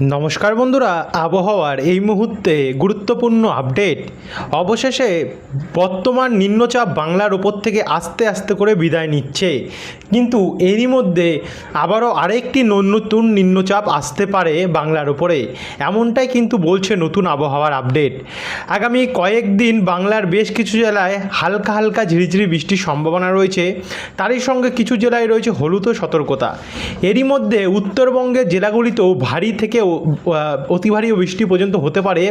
নমস্কার বন্ধুরা, আবহাওয়ার এই মুহূর্তে গুরুত্বপূর্ণ আপডেট। অবশেষে বর্তমান নিম্নচাপ বাংলার ওপর থেকে আস্তে আস্তে করে বিদায় নিচ্ছে। কিন্তু এরই মধ্যে আবারও আরেকটি নতুন নিম্নচাপ আসতে পারে বাংলার ওপরে এমনটাই কিন্তু বলছে নতুন আবহাওয়ার আপডেট। আগামী কয়েকদিন বাংলার বেশ কিছু জেলায় হালকা হালকা ঝিরিঝিরি বৃষ্টির সম্ভাবনা রয়েছে। তারই সঙ্গে কিছু জেলায় রয়েছে হলুদ সতর্কতা। এরই মধ্যে উত্তরবঙ্গের জেলাগুলিতেও ভারী থেকে অতি ভারী বৃষ্টি পর্যন্ত হতে পারে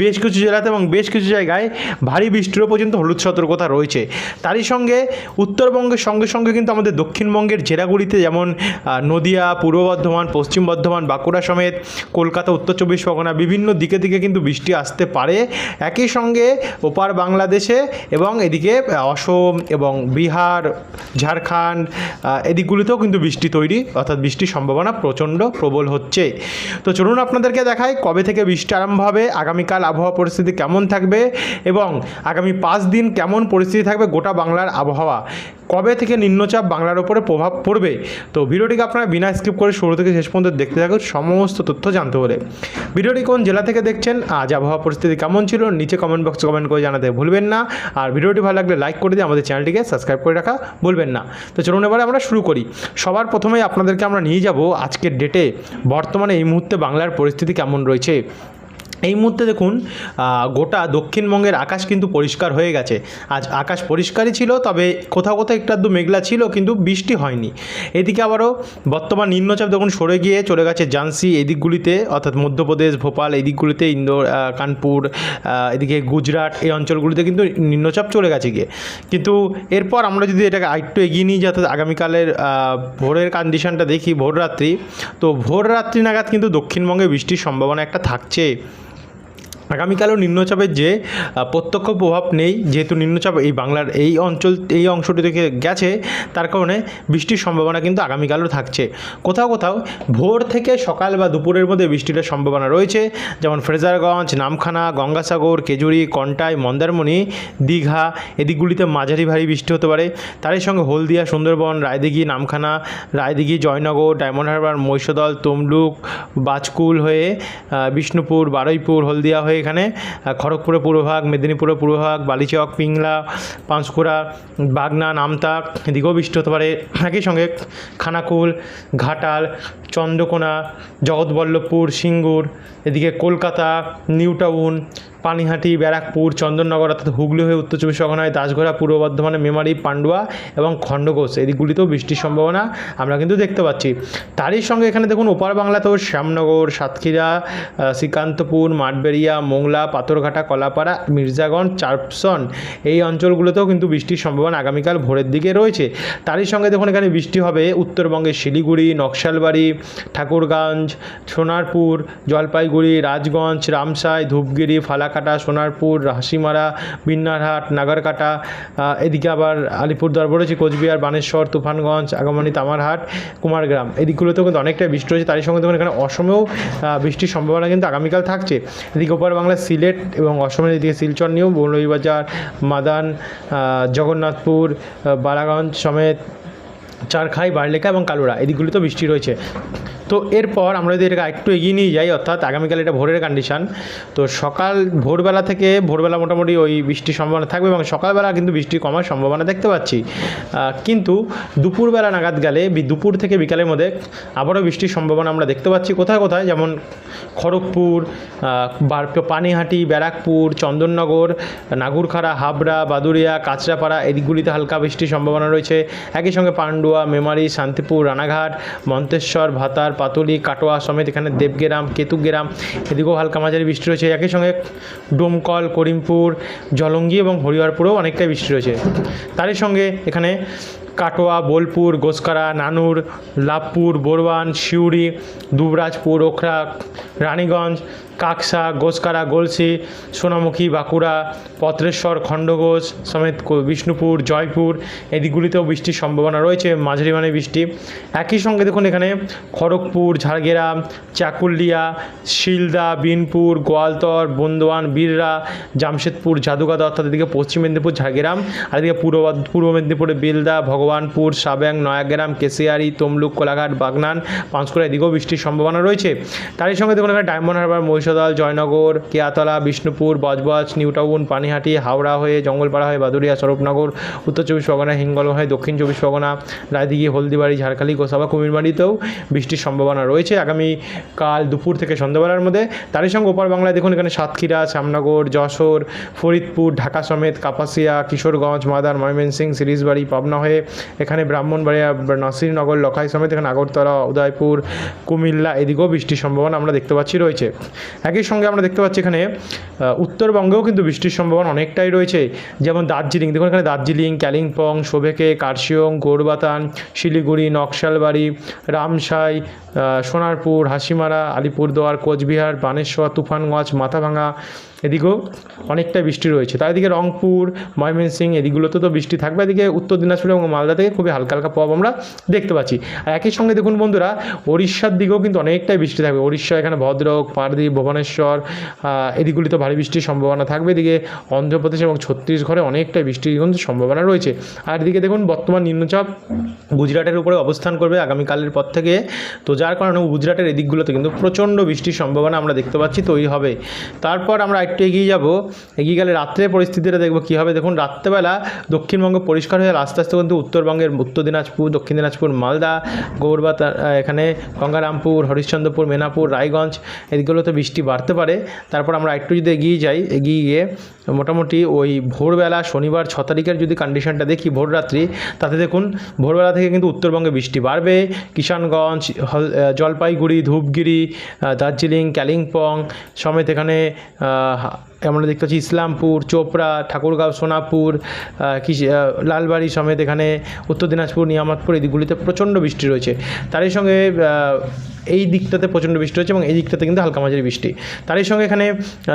বেশ কিছু জেলাতে এবং বেশ কিছু জায়গায় ভারী বৃষ্টিরও পর্যন্ত হলুদ সতর্কতা রয়েছে। তারই সঙ্গে উত্তরবঙ্গের সঙ্গে সঙ্গে কিন্তু আমাদের দক্ষিণবঙ্গের জেলাগুলিতে যেমন নদিয়া, পূর্ব বর্ধমান, পশ্চিম বর্ধমান, বাঁকুড়া সমেত, কলকাতা, উত্তর চব্বিশ পরগনা বিভিন্ন দিকে দিকে কিন্তু বৃষ্টি আসতে পারে। একই সঙ্গে ওপার বাংলাদেশে এবং এদিকে অসম এবং বিহার, ঝাড়খণ্ড এদিকগুলিতেও কিন্তু বৃষ্টি তৈরি, অর্থাৎ বৃষ্টির সম্ভাবনা প্রচণ্ড প্রবল হচ্ছে। তো চলুন আপনাদেরকে দেখাই কবে থেকে বৃষ্টি আরম্ভ হবে আগামীকাল আবহাওয়া পরিস্থিতি কেমন থাকবে এবং আগামী পাঁচ দিন কেমন পরিস্থিতি থাকবে গোটা বাংলার আবহাওয়া। কবে থেকে নিম্নচাপ বাংলার ওপরে প্রভাব পড়বে? তো ভিডিওটিকে আপনারা বিনা স্কিপ করে শুরু থেকে শেষ পর্যন্ত দেখতে থাকুন, সমস্ত তথ্য জানতে হলে। ভিডিওটি কোন জেলা থেকে দেখছেন, আজ আবহাওয়া পরিস্থিতি কেমন ছিল, নিচে কমেন্ট বক্সে কমেন্ট করে জানাতে ভুলবেন না। আর ভিডিওটি ভালো লাগলে লাইক করে দিয়ে আমাদের চ্যানেলটিকে সাবস্ক্রাইব করে রাখা ভুলবেন না। তো চলুন এবারে আমরা শুরু করি। সবার প্রথমেই আপনাদেরকে আমরা নিয়ে যাব আজকের ডেটে বর্তমানে এই মুহূর্তে বাংলার পরিস্থিতি কেমন রয়েছে? এই মুহূর্তে দেখুন গোটা দক্ষিণবঙ্গের আকাশ কিন্তু পরিষ্কার হয়ে গেছে। আজ আকাশ পরিষ্কারই ছিল, তবে কোথাও কোথাও একটু আধটু মেঘলা ছিল, কিন্তু বৃষ্টি হয়নি। এদিকে আবারও বর্তমান নিম্নচাপ দেখুন, সরে গিয়ে চলে গেছে ঝান্সি এদিকগুলিতে, অর্থাৎ মধ্যপ্রদেশ, ভোপাল এই দিকগুলিতে ইন্দোর কানপুর এদিকে গুজরাট, এই অঞ্চলগুলিতে কিন্তু নিম্নচাপ চলে গেছে গিয়ে। কিন্তু এরপর আমরা যদি এটাকে আরেকটু এগিয়ে নিই যাতে আগামীকালের ভোরের কন্ডিশনটা দেখি ভোর রাত্রি তো ভোর রাত্রি নাগাদ কিন্তু দক্ষিণবঙ্গে বৃষ্টির সম্ভাবনা একটা থাকছে। আগামীকালও নিম্নচাপের যে প্রত্যক্ষ প্রভাব নেই, যেহেতু নিম্নচাপ এই বাংলার এই অঞ্চল, এই অংশটি থেকে গেছে, তার কারণে বৃষ্টির সম্ভাবনা কিন্তু আগামীকালও থাকছে। কোথাও কোথাও ভোর থেকে সকাল বা দুপুরের মধ্যে বৃষ্টির সম্ভাবনা রয়েছে, যেমন ফ্রেজারগঞ্জ, নামখানা, গঙ্গাসাগর, কেজুরি, কন্টাই, মন্দারমণি, দীঘা, এদিকগুলিতে মাঝারি ভারী বৃষ্টি হতে পারে। তারই সঙ্গে হলদিয়া, সুন্দরবন, রায়দিঘি, নামখানা, রায়দিঘি, জয়নগর, ডায়মন্ড হারবার, মহিষদল, তমলুক, বাজকুল হয়ে বিষ্ণুপুর, বারুইপুর, হলদিয়া হয়ে এখানে আহ, খড়গপুরের পূর্বভাগ মেদিনীপুরের পূর্বভাগ বালিচক পিংলা পাঁশকুড়া বাগনা নামতা এদিকেও বৃষ্টি হতে পারে। একই সঙ্গে খানাকুল ঘাটাল চন্দ্রকোনা জগৎবল্লভপুর সিঙ্গুর এদিকে কলকাতা নিউ টাউন পানিহাটি, ব্যারাকপুর, চন্দননগর অর্থাৎ হুগলি হয়ে উত্তর চব্বিশ পরগনায় দাসঘোড়া পূর্ব বর্ধমানে মেমারি, পান্ডুয়া এবং খণ্ডঘোষ এদিকগুলিতেও বৃষ্টির সম্ভাবনা আমরা কিন্তু দেখতে পাচ্ছি। তারই সঙ্গে এখানে দেখুন ওপার বাংলাতেও শ্যামনগর, সাতক্ষীরা শ্রীকান্তপুর, মাঠবেড়িয়া, মোংলা, পাথরঘাটা, কলাপাড়া, মির্জাগঞ্জ, চারপসন এই অঞ্চলগুলোতেও কিন্তু বৃষ্টির সম্ভাবনা আগামীকাল ভোরের দিকে রয়েছে। তারই সঙ্গে দেখুন এখানে বৃষ্টি হবে উত্তরবঙ্গের শিলিগুড়ি, নকশালবাড়ি, ঠাকুরগঞ্জ, সোনারপুর, জলপাইগুড়ি, রাজগঞ্জ, রামসাই, ধূপগিরি ফালাকাটা সোনারপুর হাসিমারা বিন্নারহাট, নাগারকাটা এদিকে আবার আলিপুরদুয়ার রয়েছে কোচবিহার, বানেশ্বর, তুফানগঞ্জ, আগামনী, তামারহাট, কুমারগ্রাম। এদিকগুলোতেও কিন্তু অনেকটা বৃষ্টি রয়েছে তারই সঙ্গে দেখুন, এখানে অসমেও বৃষ্টির সম্ভাবনা কিন্তু আগামীকাল থাকছে। এদিকে ওপার বাংলার সিলেট এবং অসমের এদিকে শিলচর নিয়েও মৌলভীবাজার মাদান জগন্নাথপুর বালাগঞ্জ সমেত চারখাই, বারলেখা এবং কালুরা। এদিকগুলিতেও বৃষ্টি রয়েছে। তো এরপর আমরা যদি এটাকে একটু এগিয়ে নিয়ে যাই, অর্থাৎ আগামীকাল এটা ভোরের কন্ডিশান তো সকাল ভোরবেলা থেকে ভোরবেলা মোটামুটি ওই বৃষ্টির সম্ভাবনা থাকবে এবং সকালবেলা কিন্তু বৃষ্টি কমার সম্ভাবনা দেখতে পাচ্ছি। কিন্তু দুপুরবেলা নাগাদ গেলে দুপুর থেকে বিকালের মধ্যে আবারও বৃষ্টির সম্ভাবনা আমরা দেখতে পাচ্ছি কোথায় কোথায়, যেমন খড়গপুর পানিহাটি, ব্যারাকপুর, চন্দননগর, নাগুরখাড়া, হাবড়া বাদুরিয়া কাঁচরাপাড়া, এদিকগুলিতে হালকা বৃষ্টির সম্ভাবনা রয়েছে। একই সঙ্গে পান্ডুয়া, মেমারি, শান্তিপুর, রানাঘাট, মন্তেশ্বর, ভাতার পাতুলি, কাটোয়া সমেত এখানে দেবগ্রাম, কেতুগ্রাম, এদিকেও হালকা মাঝারি বৃষ্টি রয়েছে। একই সঙ্গে ডোমকল, করিমপুর, জলঙ্গি এবং হরিহরপুরেও অনেকটাই বৃষ্টি রয়েছে। তারই সঙ্গে এখানে কাটোয়া, বোলপুর, গোসকারা, নানুর লাভপুর বোরওয়ান সিউড়ি, দুবরাজপুর, ওখরা, রানীগঞ্জ কাকসা, গোসকারা, গলসি, সোনামুখী, বাঁকুড়া, পত্রেশ্বর, খণ্ডঘোষ সমেত বিষ্ণুপুর, জয়পুর এদিকগুলিতেও বৃষ্টির সম্ভাবনা রয়েছে মাঝারি মানে বৃষ্টি। একই সঙ্গে দেখুন এখানে খড়গপুর, ঝাড়গ্রাম, চাকুলিয়া, শিলদা, বিনপুর, গোয়ালতর, বন্দোয়ান, বীররা, জামশেদপুর জাদুগাদা অর্থাৎ এদিকে পশ্চিম মেদিনীপুর, ঝাড়গ্রাম, আর এদিকে পূর্ব পূর্ব মেদিনীপুরে বেলদা, ভগবানপুর সাব্যাং নয়াগ্রাম, কেশিয়ারি, তমলুক, কোলাঘাট, বাগনান, পাঁশকুড়া এদিকেও বৃষ্টির সম্ভাবনা রয়েছে। তারই সঙ্গে দেখুন এখানে ডায়মন্ড হারবার মহিষাদল জয়নগর, কেয়াতলা, বিষ্ণুপুর, বজবজ, নিউটাউন, পানিহাটি, হাওড়া হয়ে জঙ্গলপাড়া হয়ে বাদুরিয়া স্বরূপনগর, উত্তর চব্বিশ পরগনা হিঙ্গল হয়ে দক্ষিণ চব্বিশ পরগনা, রায়দিঘি, হলদিবাড়ি, ঝাড়খালি, গোসাবা কুমিরবাড়িতেও বৃষ্টির সম্ভাবনা রয়েছে। আগামী কাল দুপুর থেকে সন্ধ্যাবেলার মধ্যে তারই সঙ্গে ওপার বাংলায় দেখুন এখানে সাতক্ষীরা, শ্যামনগর, যশোর, ফরিদপুর, ঢাকা সমেত, কাপাসিয়া, কিশোরগঞ্জ, মাদার ময়মনসিং সিরিজবাড়ি, পাবনা হয়ে এখানে ব্রাহ্মণবাড়িয়া নাসিরনগর লখাই সমেত এখানে আগরতলা, উদয়পুর, কুমিল্লা, এদিকেও বৃষ্টির সম্ভাবনা আমরা দেখতে পাচ্ছি রয়েছে। একই সঙ্গে আমরা দেখতে পাচ্ছি এখানে উত্তরবঙ্গেও কিন্তু বৃষ্টির সম্ভাবনা অনেকটাই রয়েছে। যেমন দার্জিলিং, দেখুন এখানে দার্জিলিং কালিম্পং শোভেকে কার্শিয়ং গোরবাতান শিলিগুড়ি, নকশালবাড়ি, রামসাই সোনারপুর, হাসিমারা, আলিপুরদুয়ার, কোচবিহার, বানেশ্বর, তুফানগঞ্জ মাথাভাঙা এদিকেও অনেকটা বৃষ্টি রয়েছে। তার এদিকে রংপুর ময়মনসিং এদিকগুলোতে তো বৃষ্টি থাকবে। এদিকে উত্তর দিনাজপুর এবং মালদা থেকে খুবই হালকা হালকা প্রভাব আমরা দেখতে পাচ্ছি। আর একই সঙ্গে দেখুন বন্ধুরা, ওড়িশার দিকেও কিন্তু অনেকটাই বৃষ্টি থাকবে। ওড়িশা এখানে ভদ্রক পারদ্বীপ ভুবনেশ্বর এদিকগুলিতে ভারী বৃষ্টির সম্ভাবনা থাকবে। এদিকে অন্ধ্রপ্রদেশ এবং ছত্তিশগড়ে অনেকটাই বৃষ্টির কিন্তু সম্ভাবনা রয়েছে। আর এদিকে দেখুন বর্তমান নিম্নচাপ গুজরাটের উপরে অবস্থান করবে আগামীকালের পর থেকে। তো যার কারণে গুজরাটের এদিকগুলোতে কিন্তু প্রচণ্ড বৃষ্টির সম্ভাবনা আমরা দেখতে পাচ্ছি, তৈরি হবে। তারপর আমরা একটু এগিয়ে যাব, এগিয়ে গেলে রাত্রে পরিস্থিতিটা দেখব কী হবে। দেখুন, রাত্রেবেলা দক্ষিণবঙ্গ পরিষ্কার হয়ে আস্তে আস্তে কিন্তু উত্তরবঙ্গের উত্তর দিনাজপুর, দক্ষিণ দিনাজপুর, মালদা গৌরবাতা এখানে গঙ্গারামপুর, হরিশ্চন্দ্রপুর, মেনাপুর, রায়গঞ্জ, এদিকগুলোতে বৃষ্টি বাড়তে পারে। তারপর আমরা একটু যদি এগিয়ে যাই, এগিয়ে গিয়ে মোটামুটি ওই ভোরবেলা, শনিবার ছ তারিখের যদি কন্ডিশনটা দেখি ভোররাত্রি তাতে দেখুন ভোরবেলা থেকে কিন্তু উত্তরবঙ্গে বৃষ্টি বাড়বে। কিষানগঞ্জ জলপাইগুড়ি, ধূপগিরি দার্জিলিং, কালিম্পং, সমেত এখানে আমরা দেখতে পাচ্ছি ইসলামপুর, চোপড়া, ঠাকুরগাঁও, সোনাপুর লালবাড়ি সমেত এখানে উত্তর দিনাজপুর, নিয়ামতপুর এদিকগুলিতে দিকগুলিতে প্রচণ্ড বৃষ্টি রয়েছে। তারই সঙ্গে এই দিকটাতে প্রচণ্ড বৃষ্টি হচ্ছে এবং এই দিকটাতে কিন্তু হালকা মাঝারি বৃষ্টি। তারই সঙ্গে এখানে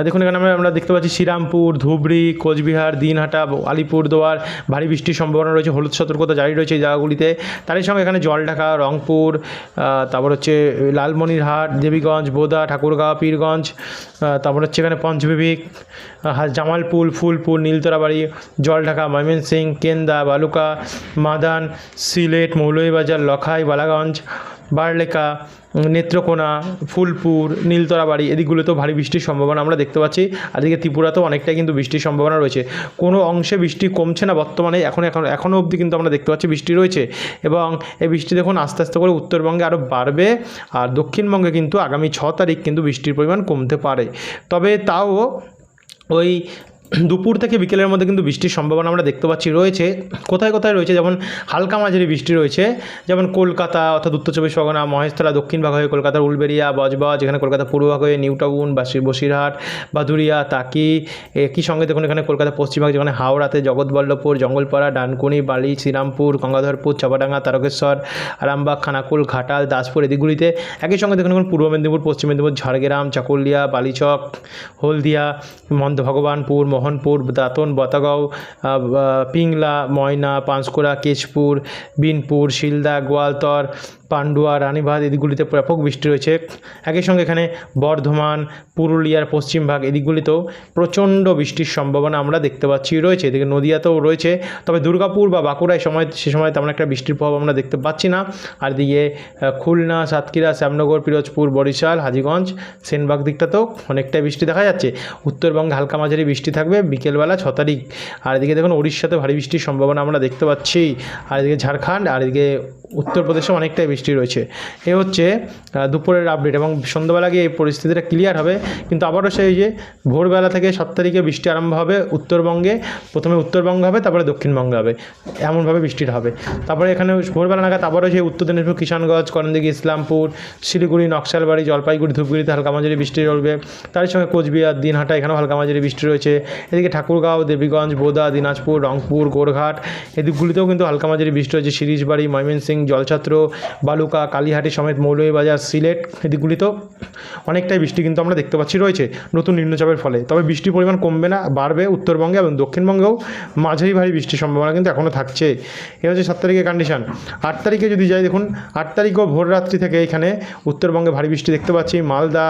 দেখুন এখানে আমরা আমরা দেখতে পাচ্ছি শ্রীরামপুর, ধুবড়ি, কোচবিহার, দিনহাটা আলিপুরদুয়ার, ভারী বৃষ্টির সম্ভাবনা রয়েছে, হলুদ সতর্কতা জারি রয়েছে এই জায়গাগুলিতে। তারই সঙ্গে এখানে জলঢাকা, রংপুর তারপর হচ্ছে লালমনিরহাট, দেবীগঞ্জ, বোদা, ঠাকুরগাঁও, পীরগঞ্জ তারপর হচ্ছে এখানে পঞ্চবিবিক জামালপুর, ফুলপুর, নীলতরাবাড়ি, জলঢাকা ময়মনসিং কেন্দা, বালুকা, মাদান, সিলেট, মৌলভীবাজার, লখাই, বালাগঞ্জ বারলেকা, নেত্রকোনা, ফুলপুর, নীলতরাবাড়ি এদিকগুলোতেও ভারী বৃষ্টির সম্ভাবনা আমরা দেখতে পাচ্ছি। আর এদিকে ত্রিপুরাতেও অনেকটাই কিন্তু বৃষ্টির সম্ভাবনা রয়েছে। কোনো অংশে বৃষ্টি কমছে না বর্তমানে, এখন এখন এখনও অবধি কিন্তু আমরা দেখতে পাচ্ছি বৃষ্টি রয়েছে। এবং এই বৃষ্টি দেখুন আস্তে আস্তে করে উত্তরবঙ্গে আরও বাড়বে আর দক্ষিণবঙ্গে কিন্তু আগামী ছ তারিখ কিন্তু বৃষ্টির পরিমাণ কমতে পারে। তবে তাও ওই দুপুর থেকে বিকেলের মধ্যে কিন্তু বৃষ্টির সম্ভাবনা আমরা দেখতে পাচ্ছি, রয়েছে। কোথায় কোথায় রয়েছে? যেমন হালকা মাঝারি বৃষ্টি রয়েছে। যেমন কলকাতা, অর্থাৎ উত্তর চব্বিশ পরগনা, মহেশতলা, দক্ষিণ ভাগ হয়ে কলকাতার উলবেরিয়া বজবজ, এখানে কলকাতা পূর্ব ভাগ হয়ে নিউ টাউন, বাসি বসিরহাট, বাদুরিয়া, তাকি। একই সঙ্গে দেখুন এখানে কলকাতা পশ্চিমবঙ্গ যেখানে হাওড়াতে জগৎবল্লভপুর, জঙ্গলপাড়া, ডানকুনি, বালি, শ্রীরামপুর, গঙ্গাধরপুর, চাপাডাঙ্গা, তারকেশ্বর, আরামবাগ, খানাকুল, ঘাটাল, দাসপুর এদিকগুলিতে একই সঙ্গে দেখুন এখন পূর্ব মেদিনীপুর, পশ্চিম মেদিনীপুর, ঝাড়গ্রাম, চাকুলিয়া, বালিচক, হলদিয়া, মন্দ ভগবানপুর মোহনপুর দাঁতন বতাগাঁও পিংলা ময়না পাঁশকুড়া কেশপুর বিনপুর শিলদা গোয়ালতর পান্ডুয়া, রানীবাঁধ এদিকগুলিতে ব্যাপক বৃষ্টি রয়েছে। একই সঙ্গে এখানে বর্ধমান, পুরুলিয়ার পশ্চিমভাগ এদিকগুলিতেও প্রচণ্ড বৃষ্টির সম্ভাবনা আমরা দেখতে পাচ্ছি, রয়েছে। এদিকে নদিয়াতেও রয়েছে। তবে দুর্গাপুর বা বাঁকুড়ায় সময় সে সময় তেমন একটা বৃষ্টির প্রভাব আমরা দেখতে পাচ্ছি না। আর এদিকে খুলনা, সাতক্ষীরা, শ্যামনগর, পিরোজপুর, বরিশাল, হাজিগঞ্জ, সেনবাগ দিকটাতেও অনেকটাই বৃষ্টি দেখা যাচ্ছে। উত্তরবঙ্গে হালকা মাঝারি বৃষ্টি থাকবে বিকেলবেলা ছ তারিখ। আর এদিকে দেখুন উড়িষ্যাতে ভারী বৃষ্টির সম্ভাবনা আমরা দেখতে পাচ্ছি। আর এদিকে ঝাড়খণ্ড, আর এদিকে উত্তরপ্রদেশে অনেকটাই বৃষ্টি রয়েছে। এ হচ্ছে দুপুরের আপডেট এবং সন্ধ্যাবেলা গিয়ে এই পরিস্থিতিটা ক্লিয়ার হবে। কিন্তু আবারও সেই যে ভোরবেলা থেকে সাত তারিখে বৃষ্টি আরম্ভ হবে উত্তরবঙ্গে। প্রথমে উত্তরবঙ্গ হবে, তারপরে দক্ষিণবঙ্গে হবে। এমনভাবে বৃষ্টিটা হবে। তারপরে এখানে ভোরবেলা নাগাদ আবারও সেই উত্তর দিনাজপুর, কিষানগঞ্জ, করণদিঘি, ইসলামপুর, শিলিগুড়ি, নকশালবাড়ি, জলপাইগুড়ি, ধূপগুড়িতে হালকা মাঝারি বৃষ্টি চলবে। তার সঙ্গে কোচবিহার, দিনহাটা, এখানেও হালকা মাঝারি বৃষ্টি রয়েছে। এদিকে ঠাকুরগাঁও, দেবীগঞ্জ, বোদা, দিনাজপুর, রংপুর, গোরঘাট, এদিকগুলিতেও কিন্তু হালকা মাঝারি বৃষ্টি রয়েছে। শিরিশবাড়ি ময়মনসিং জলছত্র বালুকা, কালীহাটি সমেত মৌলভীবাজার সিলেট এদিকগুলিতেও অনেকটাই বৃষ্টি কিন্তু আমরা দেখতে পাচ্ছি রয়েছে নতুন নিম্নচাপের ফলে। তবে বৃষ্টির পরিমাণ কমবে না, বাড়বে উত্তরবঙ্গে এবং দক্ষিণবঙ্গেও। মাঝারি ভারী বৃষ্টির সম্ভাবনা কিন্তু এখনও থাকছে। এ হচ্ছে সাত তারিখের কন্ডিশন আট তারিখে যদি যাই, দেখুন, আট তারিখও ভোর রাত্রি থেকে এখানে উত্তরবঙ্গে ভারী বৃষ্টি দেখতে পাচ্ছি। মালদা,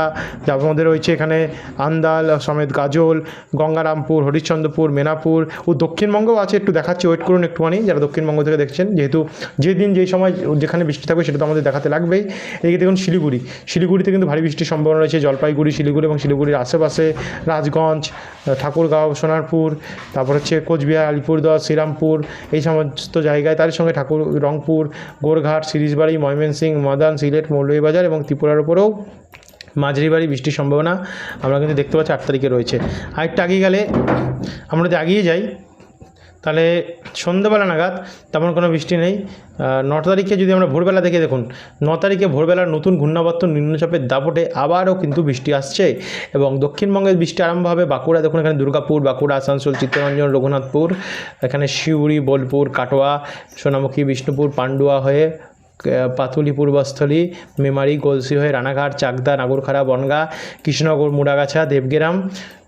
যার মধ্যে রয়েছে এখানে আন্দাল, সমেত গাজল, গঙ্গারামপুর, হরিশ্চন্দ্রপুর, মেনাপুর ও দক্ষিণবঙ্গও আছে। একটু দেখাচ্ছি ওয়েট করুন একটুখানি, যারা দক্ষিণবঙ্গ থেকে দেখছেন। যেহেতু যেদিন যেই সময় যেখানে বৃষ্টি থাকবে সেটা তো আমাদের দেখাতে লাগবেই। এদিকে দেখুন শিলিগুড়ি। শিলিগুড়িতে কিন্তু ভারী বৃষ্টির সম্ভাবনা রয়েছে। জলপাইগুড়ি, শিলিগুড়ি এবং শিলিগুড়ির আশেপাশে রাজগঞ্জ, ঠাকুরগাঁও, সোনারপুর, তারপর হচ্ছে কোচবিহার, আলিপুরদুয়ার, শ্রীরামপুর, এই সমস্ত জায়গায় তার সঙ্গে ঠাকুর, রংপুর, গোরঘাট, সিরিজবাড়ি, ময়মনসিংহ, মদান, সিলেট, মৌলভীবাজার এবং ত্রিপুরার উপরেও মাঝারি বাড়ি বৃষ্টির সম্ভাবনা আমরা কিন্তু দেখতে পাচ্ছি আট তারিখে রয়েছে। আরেকটা আগিয়ে গেলে আমরা যদি আগিয়ে যাই তাহলে সন্ধ্যেবেলা নাগাদ, তেমন কোনো বৃষ্টি নেই। ন তারিখে যদি আমরা ভোরবেলা দেখে দেখুন, ন তারিখে ভোরবেলার নতুন ঘূর্ণাবর্ত নিম্নচাপের দাপটে আবারও কিন্তু বৃষ্টি আসছে এবং দক্ষিণবঙ্গের বৃষ্টি আরম্ভ হবে বাঁকুড়া। দেখুন এখানে দুর্গাপুর, বাঁকুড়া, আসানসোল, চিত্তরঞ্জন, রঘুনাথপুর, এখানে শিউড়ি, বোলপুর, কাটোয়া, সোনামুখী, বিষ্ণুপুর, পান্ডুয়া হয়ে পাতুলি পূর্বস্থলী, মেমারি গলসি হয়ে রানাঘাট, চাকদা, নাগরখাড়া, বনগা, কৃষ্ণনগর, মুড়াগাছা, দেবগ্রাম,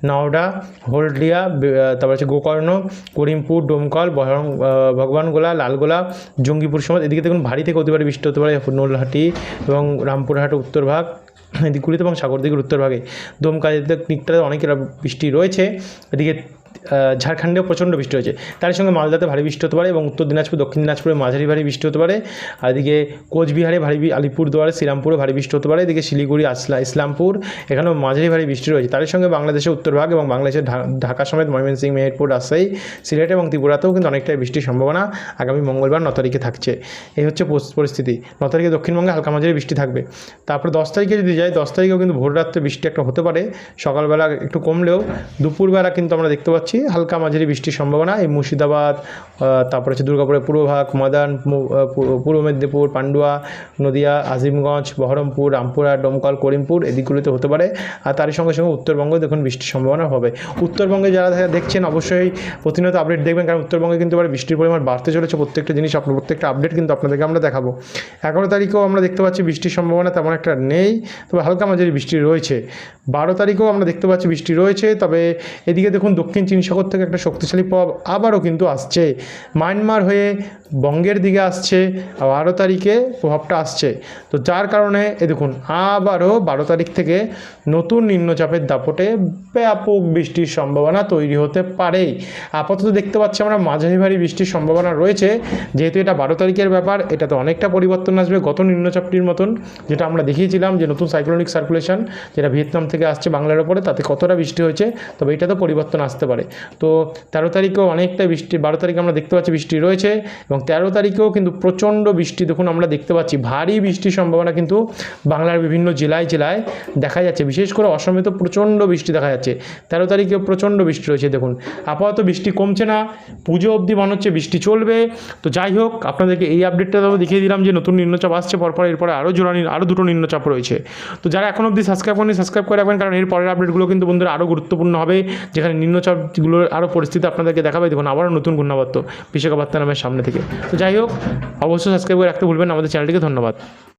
নওডা, হলদিয়া তারপর হচ্ছে গোকর্ণ, করিমপুর, ডোমকল, বহরং ভগবানগোলা, লালগোলা, জঙ্গিপুর সমাজ এদিকে দেখুন ভারী থেকে অতি ভারী বৃষ্টি হতে পারে নলহাটি এবং রামপুরহাটের উত্তরভাগ এদিকগুলিতে এবং সাগরদিঘির উত্তরভাগে দমকা দিকটাতে অনেক বৃষ্টি রয়েছে। এদিকে ঝাড়খণ্ডেও প্রচণ্ড বৃষ্টি হয়েছে। তার সঙ্গে মালদাতে ভারী বৃষ্টি হতে পারে এবং উত্তর দিনাজপুর, দক্ষিণ দিনাজপুরে মাঝারি ভারী বৃষ্টি হতে পারে। আর এদিকে কোচবিহারে ভারী আলিপুরদুয়ারে, শ্রীরামপুরে ভারী বৃষ্টি হতে পারে। এদিকে শিলিগুড়ি, আসলা, ইসলামপুর, এখানেও মাঝারি ভারী বৃষ্টি রয়েছে। তার সঙ্গে বাংলাদেশের উত্তরভাগ এবং বাংলাদেশের ঢাকা সমেত ময়মনসিংহ, মেহেরপুর, রাজশাহী, সিলেট এবং ত্রিপুরাতেও কিন্তু অনেকটাই বৃষ্টির সম্ভাবনা আগামী মঙ্গলবার ন তারিখে থাকছে। এই হচ্ছে পরিস্থিতি। ন তারিখে দক্ষিণবঙ্গে হালকা মাঝারি বৃষ্টি থাকবে। তারপরে দশ তারিখে যদি যাই, দশ তারিখেও কিন্তু ভোর রাত্রে বৃষ্টি একটা হতে পারে। সকালবেলা একটু কমলেও, দুপুরবেলা কিন্তু আমরা দেখতে পাচ্ছি হালকা মাঝারি বৃষ্টির সম্ভাবনা এই মুর্শিদাবাদ তারপরে হচ্ছে দুর্গাপুরের পূর্বভাগ মদান মু- আহ, পূ- পূর্ব মেদিনীপুর পান্ডুয়া নদিয়া আজিমগঞ্জ বহরমপুর রামপুরা ডোমকল করিমপুর এদিকগুলিতে হতে পারে। আর তার সঙ্গে সঙ্গে উত্তরবঙ্গে দেখুন বৃষ্টির সম্ভাবনা হবে। উত্তরবঙ্গে যারা দেখছেন অবশ্যই প্রতিনিয়ত আপডেট দেখবেন কারণ উত্তরবঙ্গে কিন্তু এবার বৃষ্টির পরিমাণ বাড়তে চলেছে। প্রত্যেকটা জিনিস আপনার প্রত্যেকটা আপডেট কিন্তু আপনাদেরকে আমরা দেখাবো। এগারো তারিখেও আমরা দেখতে পাচ্ছি বৃষ্টির সম্ভাবনা তেমন একটা নেই তবে হালকা মাঝারি বৃষ্টি রয়েছে। বারো তারিখেও আমরা দেখতে পাচ্ছি বৃষ্টি রয়েছে তবে এদিকে দেখুন দক্ষিণ চীন সাগর থেকে একটা শক্তিশালী প্রভাব আবারও কিন্তু আসছে। মায়ানমার হয়ে বঙ্গের দিকে আসছে, বারো তারিখে প্রভাবটা আসছে। তো যার কারণে এ দেখুন, আবারও বারো তারিখ থেকে নতুন নিম্নচাপের দাপটে ব্যাপক বৃষ্টির সম্ভাবনা তৈরি হতে পারে। আপাতত দেখতে পাচ্ছি আমরা মাঝারি ভারী বৃষ্টির সম্ভাবনা রয়েছে। যেহেতু এটা বারো তারিখের ব্যাপার, এটাতে অনেকটা পরিবর্তন আসবে গত নিম্নচাপটির মতন, যেটা আমরা দেখিয়েছিলাম যে নতুন সাইক্লোনিক সার্কুলেশন যেটা ভিয়েতনাম থেকে আসছে বাংলার ওপরে, তাতে কতটা বৃষ্টি হয়েছে, তবে এটাতে পরিবর্তন আসতে পারে। তো তেরো তারিখেও অনেকটা বৃষ্টি, বারো তারিখে আমরা দেখতে পাচ্ছি বৃষ্টি রয়েছে এবং তেরো তারিখেও কিন্তু প্রচণ্ড বৃষ্টি দেখুন আমরা দেখতে পাচ্ছি। ভারী বৃষ্টির সম্ভাবনা কিন্তু বাংলার বিভিন্ন জেলায় জেলায় দেখা যাচ্ছে। বিশেষ করে অসমে তো প্রচণ্ড বৃষ্টি দেখা যাচ্ছে। তেরো তারিখেও প্রচণ্ড বৃষ্টি রয়েছে দেখুন। আপাতত বৃষ্টি কমছে না, পুজো অবধি মনে হচ্ছে বৃষ্টি চলবে। তো যাই হোক, আপনাদেরকে এই আপডেটটা তো দেখিয়ে দিলাম যে নতুন নিম্নচাপ আসছে, পরপর এরপরে আরও জোড়া আরও দুটো নিম্নচাপ রয়েছে। তো যারা এখন অবধি সাবস্ক্রাইব করেনি সাবস্ক্রাইব করে রাখবেন, কারণ এর পরের আপডেটগুলো কিন্তু বন্ধুরা আরও গুরুত্বপূর্ণ হবে। যেখানে নিম্নচাপগুলোর আরও পরিস্থিতি আপনাদেরকে দেখাবে। দেখুন, আবারও নতুন ঘূর্ণাবর্ত বিশাখাপত্তনমের সামনে থেকে। তো যাই হোক, অবশ্যই সাবস্ক্রাইব করে রাখতে ভুলবেন আমাদের চ্যানেলটিকে ধন্যবাদ।